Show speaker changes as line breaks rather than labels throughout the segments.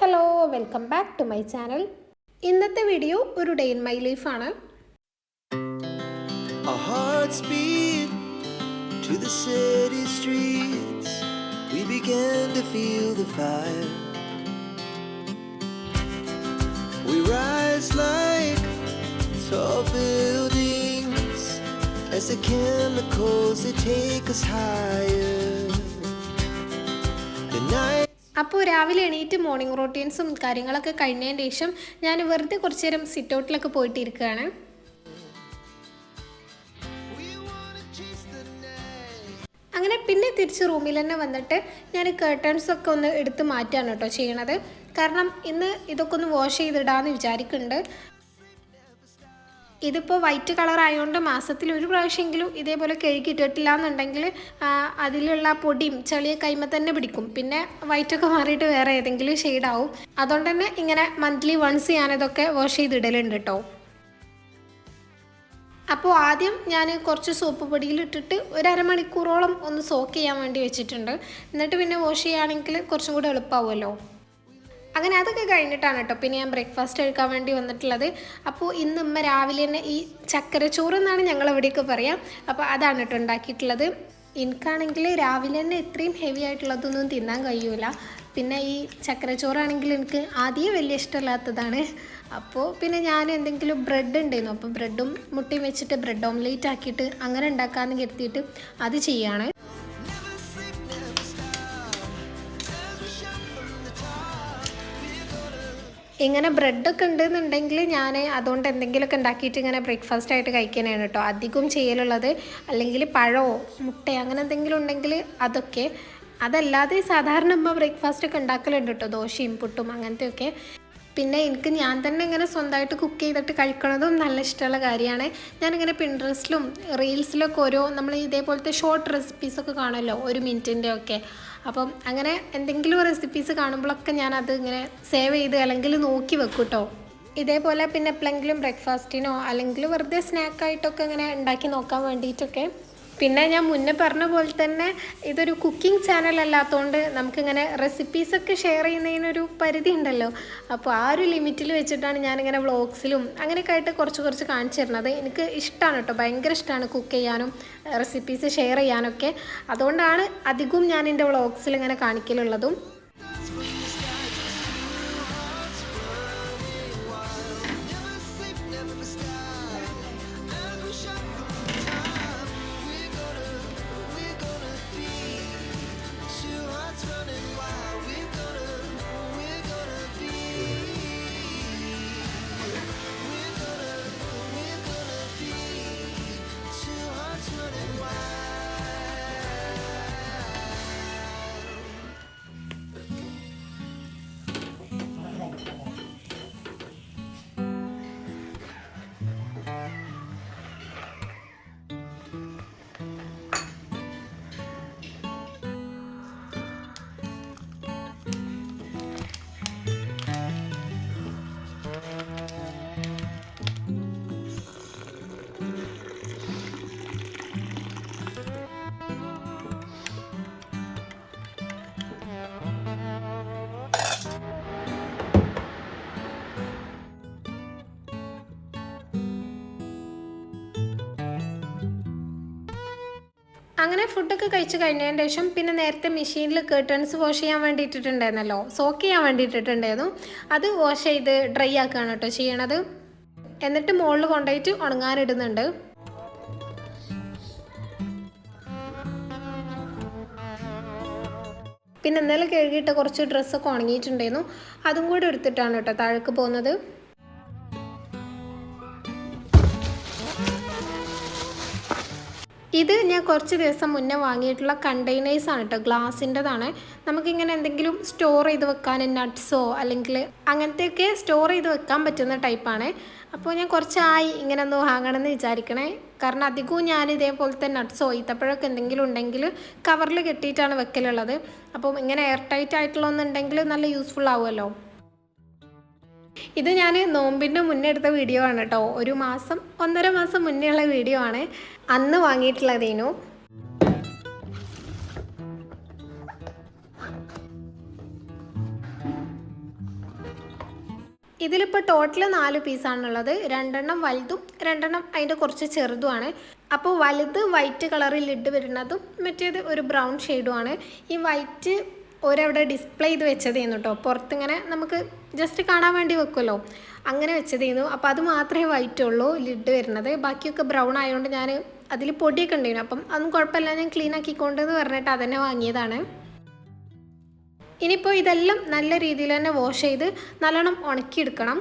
Hello welcome back to my channel ഇന്നത്തെ video ഒരു day in my ലൈഫാണ്
Our hearts beat to the city streets. We began to feel the fire. We rise like tall buildings as the chemicals they take us higher.
അപ്പോൾ രാവിലെ എണീറ്റ് morning റൊട്ടീൻസും കാര്യങ്ങളൊക്കെ കഴിഞ്ഞതിന് ശേഷം ഞാൻ വെറുതെ കുറച്ച് നേരം സിറ്റ് ഔട്ടിലൊക്കെ പോയിട്ട് ഇരിക്കുകയാണ്
We wanna chase the night.
അങ്ങനെ പിന്നെ തിരിച്ച് റൂമിൽ തന്നെ വന്നിട്ട് ഞാൻ കേട്ടൺസ് ഒക്കെ ഒന്ന് എടുത്ത് മാറ്റാണ് കേട്ടോ ചെയ്യണത് കാരണം ഇന്ന് ഇതൊക്കെ ഒന്ന് വാഷ് ചെയ്തിടാന്ന് വിചാരിക്കുന്നുണ്ട് ഇതിപ്പോൾ വൈറ്റ് കളർ ആയതുകൊണ്ട് മാസത്തിൽ ഒരു പ്രാവശ്യമെങ്കിലും ഇതേപോലെ കഴുകിയിട്ടിട്ടില്ല എന്നുണ്ടെങ്കിൽ അതിലുള്ള പൊടിയും ചെളിയൊക്കെ കൈമ തന്നെ പിടിക്കും. പിന്നെ വൈറ്റൊക്കെ മാറിയിട്ട് വേറെ ഏതെങ്കിലും ഷെയ്ഡാവും. അതുകൊണ്ട് തന്നെ ഇങ്ങനെ മന്ത്ലി വൺസ് ഞാനിതൊക്കെ വാഷ് ചെയ്തിടലുണ്ട് കേട്ടോ അപ്പോൾ ആദ്യം ഞാൻ കുറച്ച് സോപ്പ് പൊടിയിൽ ഇട്ടിട്ട് ഒരു അരമണിക്കൂറോളം ഒന്ന് സോക്ക് ചെയ്യാൻ വേണ്ടി വെച്ചിട്ടുണ്ട്. എന്നിട്ട് പിന്നെ വാഷ് ചെയ്യുകയാണെങ്കിൽ കുറച്ചും കൂടി എളുപ്പമാവുമല്ലോ അങ്ങനെ അതൊക്കെ കഴിഞ്ഞിട്ടാണ് കേട്ടോ. പിന്നെ ഞാൻ ബ്രേക്ക്ഫാസ്റ്റ് കഴിക്കാൻ വേണ്ടി വന്നിട്ടുള്ളത്. അപ്പോൾ ഇന്ന് ഉമ്മ രാവിലെ തന്നെ ഈ ചക്കരച്ചോറ് എന്നാണ് ഞങ്ങൾ എവിടെയൊക്കെ പറയാം. അപ്പോൾ അതാണ് കേട്ടോ ഉണ്ടാക്കിയിട്ടുള്ളത്. എനിക്കാണെങ്കിൽ രാവിലെ തന്നെ ഇത്രയും ഹെവി ആയിട്ടുള്ളതൊന്നും തിന്നാൻ കഴിയൂല. പിന്നെ ഈ ചക്കരച്ചോറാണെങ്കിൽ എനിക്ക് ആദ്യം വലിയ ഇഷ്ടമില്ലാത്തതാണ്. അപ്പോൾ പിന്നെ ഞാൻ എന്തെങ്കിലും ബ്രെഡ് ഉണ്ടായിരുന്നു. അപ്പോൾ ബ്രെഡും മുട്ടയും വെച്ചിട്ട് ബ്രെഡ് ഓംലേറ്റ് ആക്കിയിട്ട് അങ്ങനെ ഉണ്ടാക്കാമെന്ന് കരുതിയിട്ട് അത് ചെയ്യാണ്. ഇങ്ങനെ ബ്രെഡൊക്കെ ഉണ്ടെന്നുണ്ടെങ്കിൽ ഞാൻ അതുകൊണ്ട് എന്തെങ്കിലുമൊക്കെ ഉണ്ടാക്കിയിട്ട് ഇങ്ങനെ ബ്രേക്ക്ഫാസ്റ്റ് ആയിട്ട് കഴിക്കാനാണ് കേട്ടോ അധികം ചെയ്യലുള്ളത് അല്ലെങ്കിൽ പഴമോ മുട്ടയോ അങ്ങനെ എന്തെങ്കിലും ഉണ്ടെങ്കിൽ അതൊക്കെ. അതല്ലാതെ സാധാരണ അമ്മ ബ്രേക്ക്ഫാസ്റ്റ് ഒക്കെ ഉണ്ടാക്കലുണ്ട് കേട്ടോ ദോശയും പുട്ടും അങ്ങനത്തെയൊക്കെ പിന്നെ എനിക്ക് ഞാൻ തന്നെ ഇങ്ങനെ സ്വന്തമായിട്ട് കുക്ക് ചെയ്തിട്ട് കഴിക്കണതും നല്ല ഇഷ്ടമുള്ള കാര്യമാണ്. ഞാനിങ്ങനെ പിൻട്രസ്റ്റിലും റീൽസിലൊക്കെ ഓരോ നമ്മൾ ഇതേപോലത്തെ ഷോർട്ട് റെസിപ്പീസൊക്കെ കാണുമല്ലോ ഒരു മിനിറ്റിന്റെ ഒക്കെ. അപ്പം അങ്ങനെ എന്തെങ്കിലും റെസിപ്പീസ് കാണുമ്പോഴൊക്കെ ഞാൻ അത് ഇങ്ങനെ സേവ് ചെയ്ത് അല്ലെങ്കിൽ നോക്കി വെക്കും കേട്ടോ ഇതേപോലെ പിന്നെ എപ്പോഴെങ്കിലും ബ്രേക്ക്ഫാസ്റ്റിനോ അല്ലെങ്കിൽ വെറുതെ സ്നാക്കായിട്ടൊക്കെ ഇങ്ങനെ ഉണ്ടാക്കി നോക്കാൻ വേണ്ടിയിട്ടൊക്കെ പിന്നെ ഞാൻ മുന്നേ പറഞ്ഞ പോലെ തന്നെ ഇതൊരു കുക്കിംഗ് ചാനൽ അല്ലാത്തതുകൊണ്ട് നമുക്കിങ്ങനെ റെസിപ്പീസൊക്കെ ഷെയർ ചെയ്യുന്നതിനൊരു പരിധി ഉണ്ടല്ലോ. അപ്പോൾ ആ ഒരു ലിമിറ്റിൽ വെച്ചിട്ടാണ് ഞാനിങ്ങനെ വ്ളോഗ്സിലും അങ്ങനെയൊക്കെ ആയിട്ട് കുറച്ച് കുറച്ച് കാണിച്ചു തരുന്നത്. എനിക്ക് ഇഷ്ടമാണ് കേട്ടോ. ഭയങ്കര ഇഷ്ടമാണ് കുക്ക് ചെയ്യാനും റെസിപ്പീസ് ഷെയർ ചെയ്യാനൊക്കെ. അതുകൊണ്ടാണ് അധികവും ഞാൻ എന്റെ വ്ളോഗ്സിൽ ഇങ്ങനെ കാണിക്കലുള്ളതും. അങ്ങനെ ഫുഡൊക്കെ കഴിച്ച് കഴിഞ്ഞതിന് ശേഷം പിന്നെ നേരത്തെ മെഷീനിൽ കേട്ടൺസ് വാഷ് ചെയ്യാൻ വേണ്ടി ഇട്ടിട്ടുണ്ടായിരുന്നല്ലോ സോക്ക് ചെയ്യാൻ വേണ്ടി ഇട്ടിട്ടുണ്ടായിരുന്നു അത് വാഷ് ചെയ്ത് ഡ്രൈ ആക്കുകയാണ് കേട്ടോ ചെയ്യണത്. എന്നിട്ട് മുകളിൽ കൊണ്ടുപോയിട്ട് ഉണങ്ങാനിടുന്നുണ്ട്. പിന്നെ ഇന്നലെ കഴുകിയിട്ട് കുറച്ച് ഡ്രസ്സൊക്കെ ഉണങ്ങിയിട്ടുണ്ടായിരുന്നു. അതും കൂടി എടുത്തിട്ടാണ് കേട്ടോ താഴേക്ക് പോകുന്നത്. ഇത് ഞാൻ കുറച്ച് ദിവസം മുന്നേ വാങ്ങിയിട്ടുള്ള കണ്ടെയ്നേഴ്സ് ആണ് കേട്ടോ ഗ്ലാസിന്റെതാണ് നമുക്കിങ്ങനെ എന്തെങ്കിലും സ്റ്റോർ ചെയ്ത് വെക്കാൻ നട്ട്സോ അല്ലെങ്കിൽ അങ്ങനത്തെയൊക്കെ സ്റ്റോർ ചെയ്ത് വെക്കാൻ പറ്റുന്ന ടൈപ്പാണ് അപ്പോൾ ഞാൻ കുറച്ചായി ഇങ്ങനെ ഒന്ന് വാങ്ങണമെന്ന് വിചാരിക്കണേ. കാരണം അധികവും ഞാൻ ഇതേപോലത്തെ നട്ട്സോ ഈത്തപ്പഴമൊക്കെ എന്തെങ്കിലും ഉണ്ടെങ്കിൽ കവറിൽ കെട്ടിയിട്ടാണ് വെക്കലുള്ളത്. അപ്പം ഇങ്ങനെ എയർ ടൈറ്റ് ആയിട്ടുള്ള ഒന്നുണ്ടെങ്കിൽ നല്ല യൂസ്ഫുൾ ആവുമല്ലോ. ഇത് ഞാൻ നോമ്പിന്റെ മുന്നേ എടുത്ത വീഡിയോ ആണ് കേട്ടോ ഒരു മാസം ഒന്നര മാസം മുന്നേ ഉള്ള വീഡിയോ ആണ്. അന്ന് വാങ്ങിയിട്ടുള്ളതേനു ഇതിലിപ്പോൾ ടോട്ടൽ നാല് പീസാണുള്ളത് രണ്ടെണ്ണം വലുതും രണ്ടെണ്ണം അതിന്റെ കുറച്ച് ചെറുതുമാണ്. അപ്പോൾ വലുത് വൈറ്റ് കളറിൽ ഇട്ട് വരുന്നതും മറ്റേത് ഒരു ബ്രൗൺ ഷെയ്ഡുമാണ് ഈ വൈറ്റ് ഒരവിടെ ഡിസ്പ്ലേ ചെയ്ത് വെച്ചതേന്നു കേട്ടോ പുറത്തിങ്ങനെ നമുക്ക് ജസ്റ്റ് കാണാൻ വേണ്ടി വെക്കുമല്ലോ അങ്ങനെ വെച്ചതേന്നു. അപ്പോൾ അത് മാത്രമേ വൈറ്റ് ഉള്ളൂ ലിഡ് വരുന്നത്. ബാക്കിയൊക്കെ ബ്രൗൺ ആയതുകൊണ്ട് ഞാൻ അതിൽ പൊടിയൊക്കെ ഉണ്ടായിരുന്നു അപ്പം അതൊന്നും കുഴപ്പമില്ല ഞാൻ ക്ലീൻ ആക്കിക്കൊണ്ടെന്ന് പറഞ്ഞിട്ട് അതന്നെ വാങ്ങിയതാണ്. ഇനിയിപ്പോൾ ഇതെല്ലാം നല്ല രീതിയിൽ തന്നെ വാഷ് ചെയ്ത് നല്ലോണം ഉണക്കിയെടുക്കണം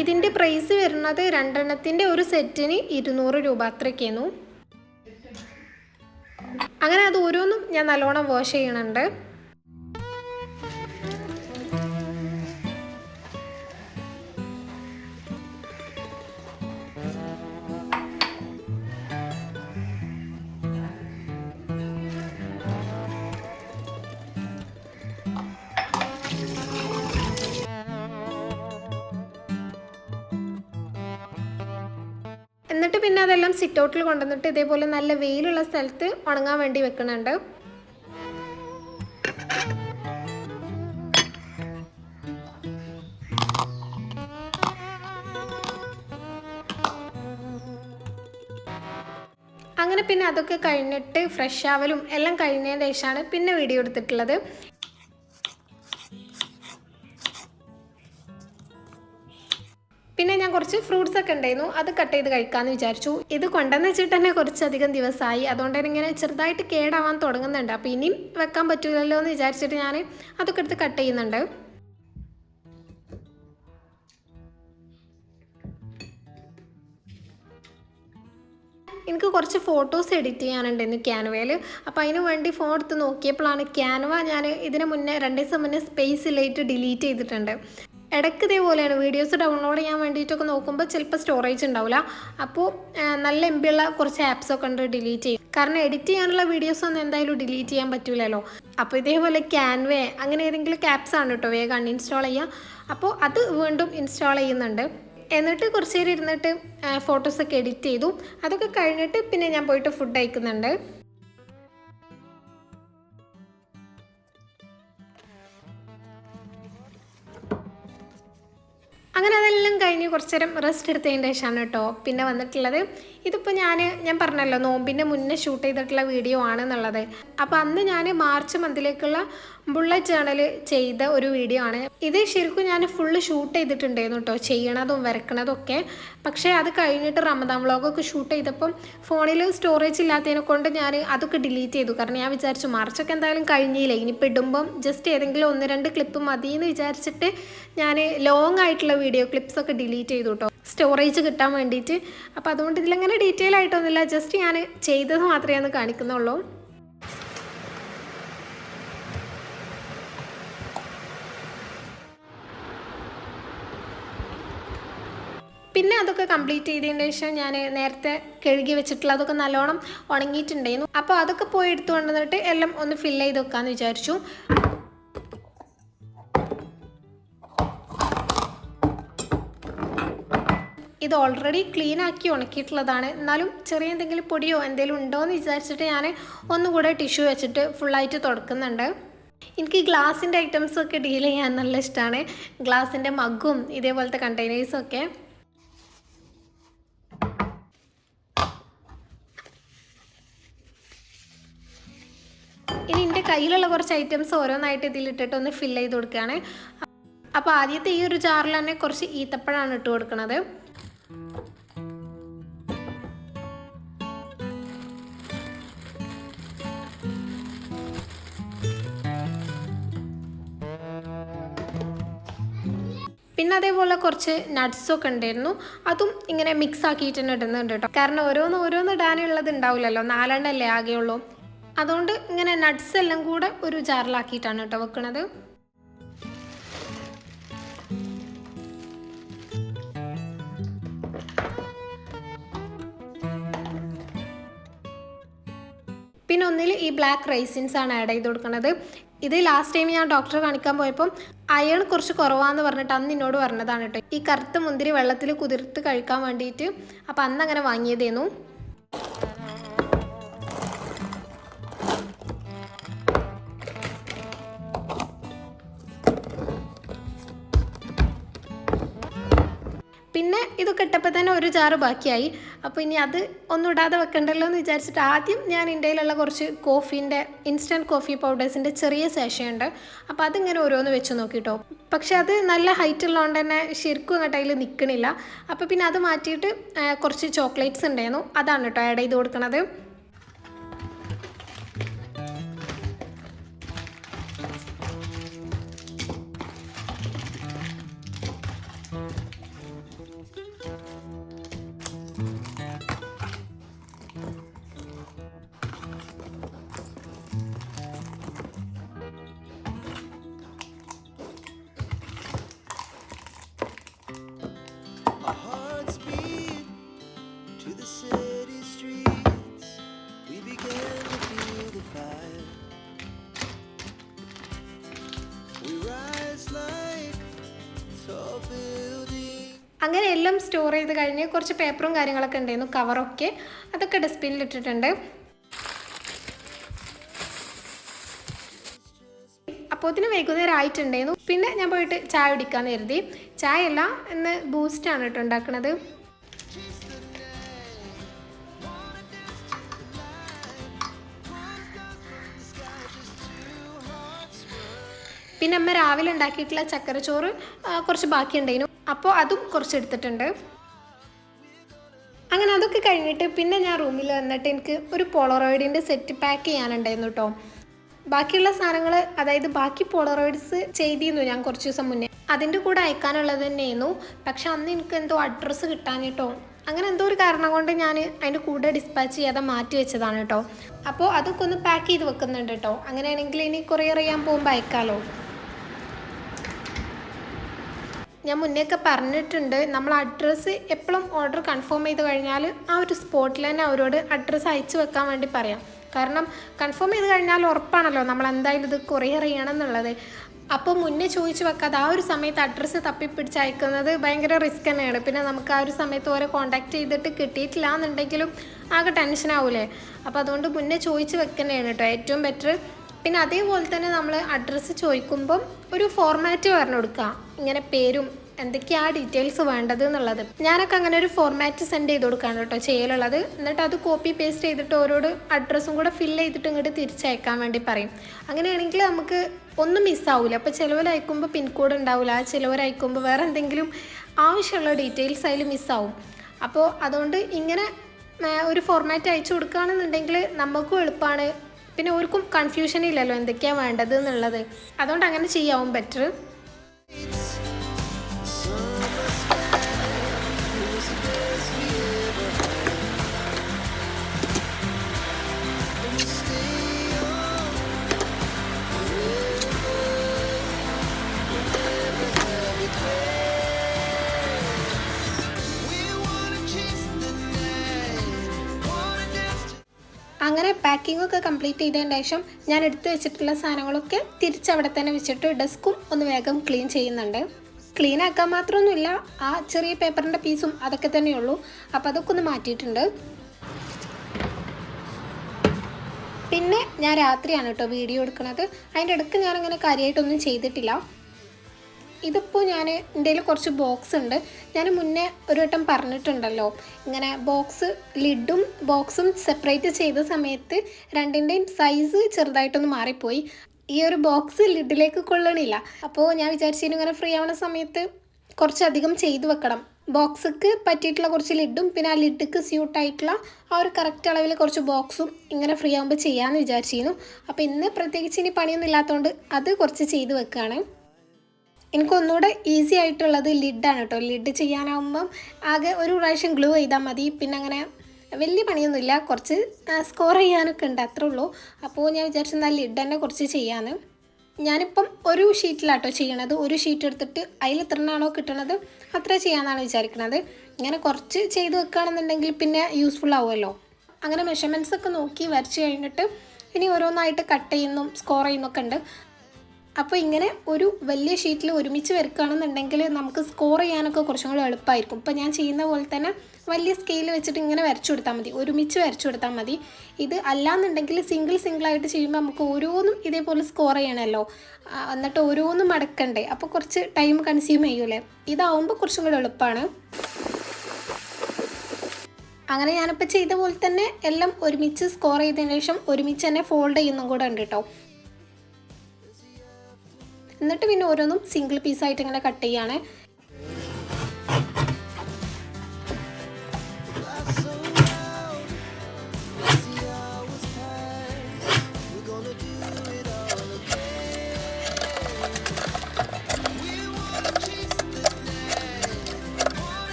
ഇതിന്റെ പ്രൈസ് വരുന്നത് രണ്ടെണ്ണത്തിന്റെ ഒരു സെറ്റിന് ഇരുന്നൂറ് രൂപ അത്രയ്ക്കായിരുന്നു അങ്ങനെ അത് ഓരോന്നും ഞാൻ നല്ലോണം വാഷ് ചെയ്യണുണ്ട്. പിന്നെ സിറ്റൗട്ടിൽ കൊണ്ടുവന്നിട്ട് ഇതേപോലെ നല്ല വെയിലുള്ള സ്ഥലത്ത് ഉണങ്ങാൻ വേണ്ടി വെക്കുന്നുണ്ട്. അങ്ങനെ പിന്നെ അതൊക്കെ കഴിഞ്ഞിട്ട് ഫ്രഷ് ആവലും എല്ലാം കഴിഞ്ഞതിന് ശേഷമാണ് പിന്നെ വീഡിയോ എടുത്തിട്ടുള്ളത്. പിന്നെ ഞാൻ കുറച്ച് ഫ്രൂട്ട്സ് ഒക്കെ ഉണ്ടായിരുന്നു. അത് കട്ട് ചെയ്ത് കഴിക്കാമെന്ന് വിചാരിച്ചു. ഇത് കൊണ്ടുവന്ന് വെച്ചിട്ട് തന്നെ കുറച്ചധികം ദിവസമായി അതുകൊണ്ട് തന്നെ ഇങ്ങനെ ചെറുതായിട്ട് കേടാവാൻ തുടങ്ങുന്നുണ്ട്. അപ്പോൾ ഇനിയും വെക്കാൻ പറ്റില്ലല്ലോ എന്ന് വിചാരിച്ചിട്ട് ഞാൻ അതൊക്കെ എടുത്ത് കട്ട് ചെയ്യുന്നുണ്ട്. എനിക്ക് കുറച്ച് ഫോട്ടോസ് എഡിറ്റ് ചെയ്യാനുണ്ടായിരുന്നു ക്യാൻവയിൽ അപ്പോൾ അതിന് വേണ്ടി ഫോൺ എടുത്ത് നോക്കിയപ്പോഴാണ് ക്യാൻവ ഞാൻ ഇതിന് മുന്നേ രണ്ട് ദിവസം മുന്നേ സ്പേസ് ഇല്ലായിട്ട് ഡിലീറ്റ് ചെയ്തിട്ടുണ്ട്. ഇടയ്ക്ക് ഇതേപോലെയാണ്. വീഡിയോസ് ഡൗൺലോഡ് ചെയ്യാൻ വേണ്ടിയിട്ടൊക്കെ നോക്കുമ്പോൾ ചിലപ്പോൾ സ്റ്റോറേജ് ഉണ്ടാവില്ല അപ്പോൾ നല്ല എം ഉള്ള കുറച്ച് ആപ്സൊക്കെ ഉണ്ട് ഡിലീറ്റ് ചെയ്യും. കാരണം എഡിറ്റ് ചെയ്യാനുള്ള വീഡിയോസ് ഒന്നും എന്തായാലും ഡിലീറ്റ് ചെയ്യാൻ പറ്റില്ലല്ലോ അപ്പോൾ ഇതേപോലെ ക്യാൻവേ അങ്ങനെ ഏതെങ്കിലും ആപ്സ് ആണ് കേട്ടോ വേഗം അൺഇൻസ്റ്റാൾ ചെയ്യുക അപ്പോൾ അത് വീണ്ടും ഇൻസ്റ്റാൾ ചെയ്യുന്നുണ്ട്. എന്നിട്ട് കുറച്ച് നേരം ഇരുന്നിട്ട് ഫോട്ടോസൊക്കെ എഡിറ്റ് ചെയ്തു. അതൊക്കെ കഴിഞ്ഞിട്ട് പിന്നെ ഞാൻ പോയിട്ട് ഫുഡ് കഴിക്കുന്നുണ്ട്. അങ്ങനെ അതെല്ലാം കഴിഞ്ഞ് കുറച്ച് നേരം റെസ്റ്റ് എടുത്തതിന് ശേഷമാണ് കേട്ടോ പിന്നെ വന്നിട്ടുള്ളത്. ഇതിപ്പോൾ ഞാൻ ഞാൻ പറഞ്ഞല്ലോ നോമ്പിന്റെ മുന്നേ ഷൂട്ട് ചെയ്തിട്ടുള്ള വീഡിയോ ആണെന്നുള്ളത്. അപ്പോൾ അന്ന് ഞാൻ മാർച്ച് മന്തിലേക്കുള്ള ബുള്ളറ്റ് ജേണൽ ചെയ്ത ഒരു വീഡിയോ ആണ്. ഇത് ശരിക്കും ഞാൻ ഫുള്ള് ഷൂട്ട് ചെയ്തിട്ടുണ്ടായിരുന്നു കേട്ടോ ചെയ്യണതും വരക്കണതും ഒക്കെ പക്ഷേ അത് കഴിഞ്ഞിട്ട് റമദാൻ വ്ളോഗൊക്കെ ഷൂട്ട് ചെയ്തപ്പം ഫോണിൽ സ്റ്റോറേജ് ഇല്ലാത്തതിനെ കൊണ്ട് ഞാൻ അതൊക്കെ ഡിലീറ്റ് ചെയ്തു. കാരണം ഞാൻ വിചാരിച്ചു മാർച്ചൊക്കെ എന്തായാലും കഴിഞ്ഞില്ല? ഇനിയിപ്പോൾ ഇടുമ്പം ജസ്റ്റ് ഏതെങ്കിലും ഒന്ന് രണ്ട് ക്ലിപ്പ് മതി എന്ന് വിചാരിച്ചിട്ട് ഞാൻ ലോങ് ആയിട്ടുള്ള വീഡിയോ ക്ലിപ്സൊക്കെ ഡിലീറ്റ് ചെയ്തു കേട്ടോ സ്റ്റോറേജ് കിട്ടാൻ വേണ്ടിയിട്ട്. അപ്പോൾ അതുകൊണ്ട് ഇതിലങ്ങനെ ഡീറ്റെയിൽ ആയിട്ടൊന്നുമില്ല. ജസ്റ്റ് ഞാൻ ചെയ്തത് മാത്രമേ അന്ന് കാണിക്കുന്നുള്ളൂ. പിന്നെ അതൊക്കെ കംപ്ലീറ്റ് ചെയ്തതിന് ശേഷം ഞാൻ നേരത്തെ കഴുകി വെച്ചിട്ടുള്ള അതൊക്കെ നല്ലോണം ഉണങ്ങിയിട്ടുണ്ടായിരുന്നു. അപ്പോൾ അതൊക്കെ പോയി എടുത്തു കൊണ്ടുവന്നിട്ട് എല്ലാം ഒന്ന് ഫില്ല് ചെയ്ത് വെക്കാമെന്ന് വിചാരിച്ചു. ഇത് ഓൾറെഡി ക്ലീൻ ആക്കി ഉണക്കിയിട്ടുള്ളതാണ്. എന്നാലും ചെറിയ എന്തെങ്കിലും പൊടിയോ എന്തെങ്കിലും ഉണ്ടോ എന്ന് വിചാരിച്ചിട്ട് ഞാൻ ഒന്നുകൂടെ ടിഷ്യൂ വെച്ചിട്ട് ഫുള്ളായിട്ട് തുടക്കുന്നുണ്ട്. എനിക്ക് ഗ്ലാസിന്റെ ഐറ്റംസൊക്കെ ഡീൽ ചെയ്യാൻ നല്ല ഇഷ്ടമാണ് ഗ്ലാസിന്റെ മഗ്ഗും ഇതേപോലത്തെ കണ്ടെയ്നേഴ്സും ഒക്കെ. ഇനി എന്റെ കയ്യിലുള്ള കുറച്ച് ഐറ്റംസ് ഓരോന്നായിട്ട് ഇതിലിട്ടിട്ട് ഒന്ന് ഫില്ല് ചെയ്ത് കൊടുക്കുകയാണ്. അപ്പോൾ ആദ്യത്തെ ഈ ഒരു ജാറിൽ തന്നെ കുറച്ച് ഈത്തപ്പഴമാണ് ഇട്ട് കൊടുക്കുന്നത് പിന്നെ അതേപോലെ കുറച്ച് നട്ട്സൊക്കെ ഉണ്ടായിരുന്നു. അതും ഇങ്ങനെ മിക്സ് ആക്കിയിട്ട് തന്നെ ഇടുന്നുണ്ട് കേട്ടോ. കാരണം ഓരോന്ന് ഓരോന്ന് ഇടാനുള്ളത് ഉണ്ടാവില്ലല്ലോ. നാലെണ്ണല്ലേ ആകെയുള്ളൂ. അതുകൊണ്ട് ഇങ്ങനെ നട്ട്സ് എല്ലാം കൂടെ ഒരു ജാറിലാക്കിയിട്ടാണ് കേട്ടോ വെക്കുന്നത് പിന്നെ ഒന്നിൽ ഈ ബ്ലാക്ക് റൈസിൻസ് ആണ് ആഡ് ചെയ്ത് കൊടുക്കുന്നത് ഇത് ലാസ്റ്റ് ടൈം ഞാൻ ഡോക്ടറെ കാണിക്കാൻ പോയപ്പോൾ അയൺ കുറച്ച് കുറവാന്ന് പറഞ്ഞിട്ട് അന്ന് എന്നോട് പറഞ്ഞതാണ് കേട്ടോ. ഈ കറുത്ത മുന്തിരി വെള്ളത്തിൽ കുതിർത്ത് കഴിക്കാൻ വേണ്ടിയിട്ട്. അപ്പം അന്ന് അങ്ങനെ വാങ്ങിയതേന്നു. പിന്നെ ഇതൊക്കെ ഇട്ടപ്പോൾ തന്നെ ഒരു ചാറ് ബാക്കിയായി. അപ്പോൾ ഇനി അത് ഒന്നും ഇടാതെ വെക്കണ്ടല്ലോ എന്ന് വിചാരിച്ചിട്ട് ആദ്യം ഞാൻ ഇന്ത്യയിലുള്ള കുറച്ച് കോഫീന്റെ ഇൻസ്റ്റന്റ് കോഫി പൗഡേഴ്സിന്റെ ചെറിയ സേഷയുണ്ട് അപ്പോൾ അതിങ്ങനെ ഓരോന്ന് വെച്ച് നോക്കിട്ടോ. പക്ഷെ അത് നല്ല ഹൈറ്റ് ഉള്ളതുകൊണ്ട് തന്നെ ശരിക്കും അങ്ങോട്ട് അതിൽ നിൽക്കണില്ല അപ്പോൾ പിന്നെ അത് മാറ്റിയിട്ട് കുറച്ച് ചോക്ലേറ്റ്സ് ഉണ്ടായിരുന്നു. അതാണ് കേട്ടോ ആഡ് ചെയ്ത് കൊടുക്കണത്. എല്ലാം സ്റ്റോർ ചെയ്ത് കഴിഞ്ഞ് കുറച്ച് പേപ്പറും കാര്യങ്ങളൊക്കെ ഉണ്ടായിരുന്നു കവറൊക്കെ അതൊക്കെ ഡസ്റ്റ്ബിനിൽ ഇട്ടിട്ടുണ്ട്. അപ്പോൾ അതിന് വൈകുന്നേരം ആയിട്ടുണ്ടായിരുന്നു. പിന്നെ ഞാൻ പോയിട്ട് ചായ കുടിക്കാന്ന് കരുതി. ചായ അല്ല ഇന്ന് ബൂസ്റ്റാണ് കേട്ടോ ഉണ്ടാക്കുന്നത് പിന്നെ അമ്മ രാവിലെ ഉണ്ടാക്കിയിട്ടുള്ള ചക്കരച്ചോറ് കുറച്ച് ബാക്കിയുണ്ടായിരുന്നു. അപ്പോൾ അതും കുറച്ചെടുത്തിട്ടുണ്ട്. അങ്ങനെ അതൊക്കെ കഴിഞ്ഞിട്ട് പിന്നെ ഞാൻ റൂമിൽ വന്നിട്ട് എനിക്ക് ഒരു പോളറോയിഡിന്റെ സെറ്റ് പാക്ക് ചെയ്യാനുണ്ടായിരുന്നു കേട്ടോ ബാക്കിയുള്ള സാധനങ്ങൾ അതായത് ബാക്കി പോളറോയിഡ്സ് ചെയ്തിരുന്നു ഞാൻ കുറച്ച് ദിവസം മുന്നേ. അതിന്റെ കൂടെ അയക്കാനുള്ളത് തന്നെയായിരുന്നു. പക്ഷെ അന്ന് എനിക്ക് എന്തോ അഡ്രസ്സ് കിട്ടാനിട്ടോ അങ്ങനെ എന്തോ ഒരു കാരണം കൊണ്ട് ഞാൻ അതിന്റെ കൂടെ ഡിസ്പാച്ച് ചെയ്യാതെ മാറ്റി വെച്ചതാണ് കേട്ടോ അപ്പോൾ അതൊക്കെ ഒന്ന് പാക്ക് ചെയ്ത് വെക്കുന്നുണ്ട് കേട്ടോ അങ്ങനെയാണെങ്കിൽ ഇനി കൊറിയർ ചെയ്യാൻ പോകുമ്പോൾ അയക്കാമല്ലോ ഞാൻ മുന്നേയൊക്കെ പറഞ്ഞിട്ടുണ്ട്. നമ്മൾ അഡ്രസ്സ് എപ്പോഴും ഓർഡർ കൺഫേം ചെയ്ത് കഴിഞ്ഞാൽ ആ ഒരു സ്പോട്ടിൽ തന്നെ അവരോട് അഡ്രസ്സ് അയച്ചു വെക്കാൻ വേണ്ടി പറയാം. കാരണം കൺഫേം ചെയ്ത് കഴിഞ്ഞാൽ ഉറപ്പാണല്ലോ നമ്മൾ എന്തായാലും ഇത് കൊറിയർ ചെയ്യണം എന്നുള്ളത്. അപ്പോൾ മുന്നേ ചോദിച്ചു വെക്കാതെ ആ ഒരു സമയത്ത് അഡ്രസ്സ് തപ്പിപ്പിടിച്ച് അയക്കുന്നത് ഭയങ്കര റിസ്ക് തന്നെയാണ്. പിന്നെ നമുക്ക് ആ ഒരു സമയത്ത് ഓരോ കോൺടാക്ട് ചെയ്തിട്ട് കിട്ടിയിട്ടില്ല എന്നുണ്ടെങ്കിലും ആകെ ടെൻഷൻ ആവൂലേ? അപ്പോൾ അതുകൊണ്ട് മുന്നേ ചോദിച്ച് വെക്കുന്നതാണ് കേട്ടോ. ഏറ്റവും ബെറ്റർ പിന്നെ അതേപോലെ തന്നെ നമ്മൾ അഡ്രസ്സ് ചോദിക്കുമ്പം ഒരു ഫോർമാറ്റ് പറഞ്ഞു കൊടുക്കുക ഇങ്ങനെ പേരും എന്തൊക്കെയാ ഡീറ്റെയിൽസ് വേണ്ടത് എന്നുള്ളത്. ഞാനൊക്കെ അങ്ങനെ ഒരു ഫോർമാറ്റ് സെൻഡ് ചെയ്ത് കൊടുക്കാണ് കേട്ടോ ചെയ്യലുള്ളത്. എന്നിട്ട് അത് കോപ്പി പേസ്റ്റ് ചെയ്തിട്ട് ഓരോട് അഡ്രസ്സും കൂടെ ഫില്ല് ചെയ്തിട്ട് ഇങ്ങോട്ട് തിരിച്ചയക്കാൻ വേണ്ടി പറയും. അങ്ങനെയാണെങ്കിൽ നമുക്ക് ഒന്നും മിസ്സാവില്ല അപ്പോൾ ചിലവരയക്കുമ്പോൾ പിൻകോഡ് ഉണ്ടാവില്ല ആ അയക്കുമ്പോൾ വേറെ എന്തെങ്കിലും ആവശ്യമുള്ള ഡീറ്റെയിൽസ് അതിൽ മിസ്സാവും അപ്പോൾ അതുകൊണ്ട് ഇങ്ങനെ ഒരു ഫോർമാറ്റ് അയച്ചു കൊടുക്കുകയാണെന്നുണ്ടെങ്കിൽ നമുക്കും എളുപ്പമാണ് പിന്നെ ഓർക്കും കൺഫ്യൂഷൻ ഇല്ലല്ലോ എന്തൊക്കെയാണ് വേണ്ടത് എന്നുള്ളത്. അതുകൊണ്ട് അങ്ങനെ ചെയ്യാവും ബെറ്റർ പാക്കിംഗ് ഒക്കെ കംപ്ലീറ്റ് ചെയ്തതിന് ശേഷം ഞാൻ എടുത്തു വെച്ചിട്ടുള്ള സാധനങ്ങളൊക്കെ തിരിച്ചവിടെ തന്നെ വെച്ചിട്ട് ഡെസ്കും ഒന്ന് വേഗം ക്ലീൻ ചെയ്യുന്നുണ്ട്. ക്ലീൻ ആക്കാൻ മാത്രമൊന്നുമില്ല ആ ചെറിയ പേപ്പറിന്റെ പീസും അതൊക്കെ തന്നെയുള്ളൂ. അപ്പോൾ അതൊക്കെ ഒന്ന് മാറ്റിയിട്ടുണ്ട്. പിന്നെ ഞാൻ രാത്രിയാണ് കേട്ടോ വീഡിയോ എടുക്കുന്നത്. അതിന്റെ ഇടയ്ക്ക് ഞാനങ്ങനെ കാര്യമായിട്ടൊന്നും ചെയ്തിട്ടില്ല. ഇതിപ്പോൾ ഞാൻ എന്റെ കുറച്ച് ബോക്സ് ഉണ്ട്. ഞാൻ മുന്നേ ഒരു വട്ടം പറഞ്ഞിട്ടുണ്ടല്ലോ. ഇങ്ങനെ ബോക്സ് ലിഡും ബോക്സും സെപ്പറേറ്റ് ചെയ്ത സമയത്ത് രണ്ടിന്റെയും സൈസ് ചെറുതായിട്ടൊന്ന് മാറിപ്പോയി. ഈ ഒരു ബോക്സ് ലിഡിലേക്ക് കൊള്ളണില്ല. അപ്പോൾ ഞാൻ വിചാരിച്ചിരുന്നു ഇങ്ങനെ ഫ്രീ ആവുന്ന സമയത്ത് കുറച്ചധികം ചെയ്തു വെക്കണം. ബോക്സിക്ക് പറ്റിയിട്ടുള്ള കുറച്ച് ലിഡും പിന്നെ ആ ലിഡ്ക്ക് സ്യൂട്ടായിട്ടുള്ള ആ ഒരു കറക്റ്റ് അളവിൽ കുറച്ച് ബോക്സും ഇങ്ങനെ ഫ്രീ ആകുമ്പോൾ ചെയ്യാമെന്ന് വിചാരിച്ചിരുന്നു. അപ്പോൾ ഇന്ന് പ്രത്യേകിച്ച് ഇനി പണിയൊന്നും ഇല്ലാത്തതുകൊണ്ട് അത് കുറച്ച് ചെയ്ത് വെക്കുകയാണ് എനിക്ക് ഒന്നുകൂടെ ഈസി ആയിട്ടുള്ളത് ലിഡാണ് കേട്ടോ ലിഡ് ചെയ്യാനാവുമ്പം ആകെ ഒരു പ്രാവശ്യം ഗ്ലൂ ചെയ്താൽ മതി. പിന്നെ അങ്ങനെ വലിയ പണിയൊന്നുമില്ല. കുറച്ച് സ്കോർ ചെയ്യാനൊക്കെ ഉണ്ട്. അത്രേ ഉള്ളൂ. അപ്പോൾ ഞാൻ വിചാരിച്ചു നല്ല ലിഡ് തന്നെ കുറച്ച് ചെയ്യാമെന്ന് ഞാനിപ്പം ഒരു ഷീറ്റിലാട്ടോ ചെയ്യണത്. ഒരു ഷീറ്റ് എടുത്തിട്ട് അതിൽ എത്രണ്ണാണോ കിട്ടണത് അത്ര ചെയ്യാമെന്നാണ് വിചാരിക്കുന്നത് ഇങ്ങനെ കുറച്ച് ചെയ്ത് വെക്കുകയാണെന്നുണ്ടെങ്കിൽ പിന്നെ യൂസ്ഫുൾ ആവുമല്ലോ. അങ്ങനെ മെഷർമെന്റ്സ് ഒക്കെ നോക്കി വരച്ച് കഴിഞ്ഞിട്ട് ഇനി ഓരോന്നായിട്ട് കട്ട് ചെയ്യുന്നു സ്കോർ ചെയ്യുന്നൊക്കെ ഉണ്ട്. അപ്പോൾ ഇങ്ങനെ ഒരു വലിയ ഷീറ്റിൽ ഒരുമിച്ച് വരക്കുകയാണെന്നുണ്ടെങ്കിൽ നമുക്ക് സ്കോർ ചെയ്യാനൊക്കെ കുറച്ചും കൂടി എളുപ്പമായിരിക്കും ഇപ്പോൾ ഞാൻ ചെയ്യുന്ന പോലെ തന്നെ വലിയ സ്കെയിൽ വെച്ചിട്ട് ഇങ്ങനെ വരച്ചു കൊടുത്താൽ മതി. ഒരുമിച്ച് വരച്ചു കൊടുത്താൽ മതി. ഇത് അല്ലാന്നുണ്ടെങ്കിൽ സിംഗിൾ സിംഗിളായിട്ട് ചെയ്യുമ്പോൾ നമുക്ക് ഓരോന്നും ഇതേപോലെ സ്കോർ ചെയ്യണമല്ലോ. എന്നിട്ട് ഓരോന്നും മടക്കണ്ടേ. അപ്പോൾ കുറച്ച് ടൈം കൺസ്യൂം ചെയ്യൂലേ. ഇതാവുമ്പോൾ കുറച്ചും കൂടി എളുപ്പമാണ്. അങ്ങനെ ഞാനിപ്പോൾ ചെയ്ത പോലെ തന്നെ എല്ലാം ഒരുമിച്ച് സ്കോർ ചെയ്തതിന് ശേഷം ഒരുമിച്ച് തന്നെ ഫോൾഡ് ചെയ്യുന്നതും കൂടെ ഉണ്ട് കേട്ടോ. എന്നിട്ട് പിന്നെ ഓരോന്നും സിംഗിൾ പീസായിട്ട് ഇങ്ങനെ കട്ട് ചെയ്യാണ്.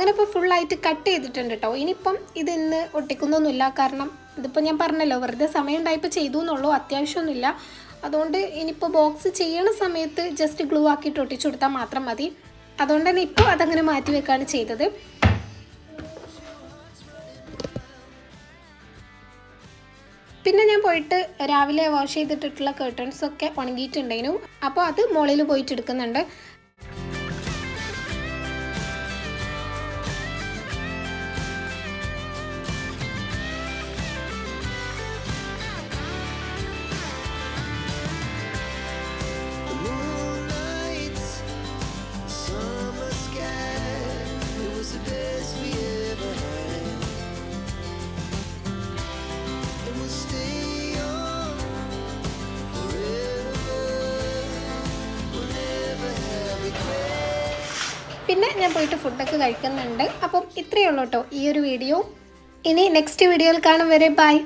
അങ്ങനെ ഇപ്പോൾ ഫുള്ളായിട്ട് കട്ട് ചെയ്തിട്ടുണ്ട് കേട്ടോ ഇനിയിപ്പം ഇത് ഇന്ന് ഒട്ടിക്കുന്നൊന്നുമില്ല. കാരണം ഇതിപ്പോൾ ഞാൻ പറഞ്ഞല്ലോ വെറുതെ സമയം ഉണ്ടായപ്പോൾ ചെയ്തു എന്നുള്ളൂ അത്യാവശ്യമൊന്നുമില്ല. അതുകൊണ്ട് ഇനിയിപ്പോൾ ബോക്സ് ചെയ്യണ സമയത്ത് ജസ്റ്റ് ഗ്ലൂ ആക്കിയിട്ട് ഒട്ടിച്ചു കൊടുത്താൽ മാത്രം മതി. അതുകൊണ്ട് തന്നെ ഇപ്പോൾ അതങ്ങനെ മാറ്റി വെക്കുകയാണ് ചെയ്തത്. പിന്നെ ഞാൻ പോയിട്ട് രാവിലെ വാഷ് ചെയ്തിട്ടിട്ടുള്ള കേട്ടൺസൊക്കെ ഒക്കെ ഉണങ്ങിയിട്ടുണ്ടായിരുന്നു. അപ്പോൾ അത് മുകളിൽ പോയിട്ട് എടുക്കുന്നുണ്ട് പിന്നെ ഞാൻ പോയിട്ട് ഫുഡൊക്കെ കഴിക്കുന്നുണ്ട്. അപ്പം ഇത്രയേ ഉള്ളൂ കേട്ടോ ഈ ഒരു വീഡിയോ ഇനി നെക്സ്റ്റ് വീഡിയോയിൽ കാണും വരെ. ബൈ